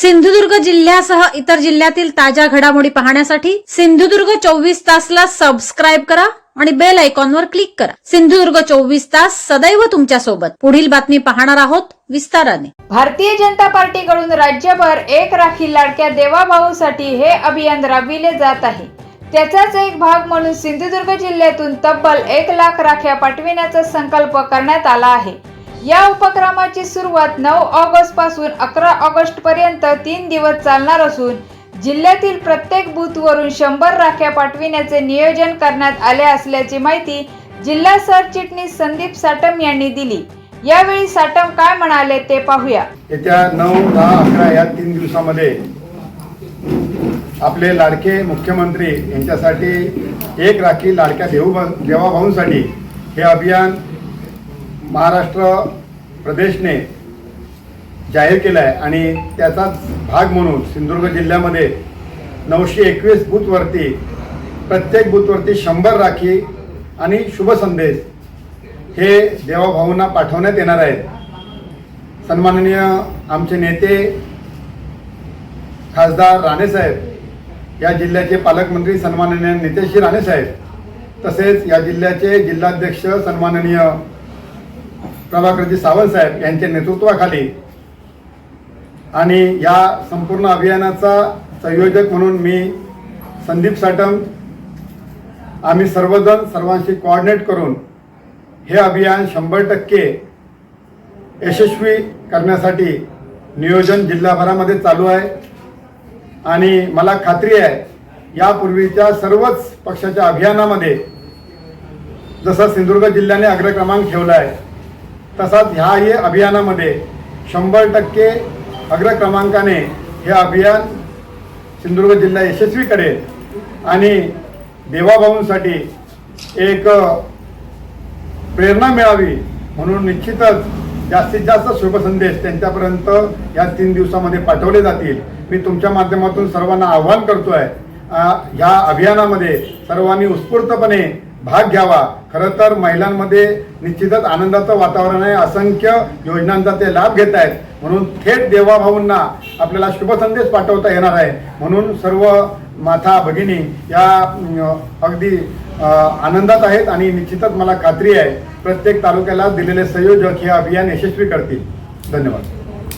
सिंधुदुर्ग जिल्ह्यासह इतर जिल्ह्यातील ताज्या घडामोडी पाहण्यासाठी सिंधुदुर्ग चोवीस तासला सबस्क्राईब करा आणि बेल आयकॉनवर क्लिक करा. सिंधुदुर्ग चोवीस तास सदैव तुमच्यासोबत. पुढील बातमी पाहणार आहोत विस्ताराने. भारतीय जनता पार्टीकडून राज्यभर एक राखी लाडक्या देवाभाऊसाठी हे अभियान राबविले जात आहे. त्याचाच एक भाग म्हणून सिंधुदुर्ग जिल्ह्यातून तब्बल एक लाख राख्या पाठविण्याचा संकल्प करण्यात आला आहे. या उपक्रमाची सुरुवात नऊ ऑगस्टपासून अकरा ऑगस्ट पर्यंत तीन दिवस चालणार असून जिल्ह्यातील प्रत्येक बूथवरून शंभर राख्या पाठविण्याचे नियोजन करण्यात आले असल्याची माहिती जिल्हा सरचिटणीस संदीप साटम यांनी दिली. यावेळी साटम काय म्हणाले ते पाहूया. येत्या नऊ दहा अकरा या तीन दिवसामध्ये आपले लाडके मुख्यमंत्री यांच्यासाठी एक राखी लाडक्या देऊ देवाभाऊंसाठी हे अभियान महाराष्ट्र प्रदेशने जाहीर केला आहे आणि त्याचाच भाग म्हणून सिंधुदुर्ग जिल्ह्यामध्ये नऊशे एकवीस बूथवरती प्रत्येक बूथवरती शंभर राखी आणि शुभ संदेश हे देवाभाऊंना पाठवण्यात येणार आहेत. सन्माननीय आमचे नेते खासदार राणेसाहेब या जिल्ह्याचे पालकमंत्री सन्माननीय नितेशजी राणेसाहेब तसेच या जिल्ह्याचे जिल्हाध्यक्ष सन्माननीय प्रभाकरजी सावंत साहेब यांच्या नेतृत्वाखाली आणि या संपूर्ण अभियानाचा संयोजक म्हणून मी संदीप साटम आम्ही सर्वजण सर्वांशी कोऑर्डिनेट करून हे अभियान शंभर टक्के यशस्वी करण्यासाठी नियोजन जिल्हाभरामध्ये चालू आहे. आणि मला खात्री आहे यापूर्वीच्या सर्वच पक्षाच्या अभियानामध्ये जसं सिंधुदुर्ग जिल्ह्याने अग्रक्रमांक ठेवला आहे तसाच ह्याही अभियानामध्ये शंभर टक्के अग्रक्रमांकाने हे अभियान सिंधुदुर्ग जिल्हा यशस्वी करेल आणि देवाभाऊंसाठी एक प्रेरणा मिळावी म्हणून निश्चितच जास्तीत जास्त शुभसंदेश त्यांच्यापर्यंत या तीन दिवसामध्ये पाठवले जातील. मी तुमच्या माध्यमातून सर्वांना आव्हान करतो आहे ह्या अभियानामध्ये सर्वांनी उत्स्फूर्तपणे भाग घ्यावा. खरं तर महिलांमध्ये निश्चितच आनंदाचं वातावरण आहे. असंख्य योजनांचा ते लाभ घेत आहेत. म्हणून थेट देवाभाऊंना आपल्याला शुभसंदेश पाठवता येणार आहे. म्हणून सर्व माथा भगिनी या अगदी आनंदात आहेत आणि निश्चितच मला खात्री आहे प्रत्येक तालुक्याला दिलेले संयोजक हे अभियान यशस्वी करतील. धन्यवाद.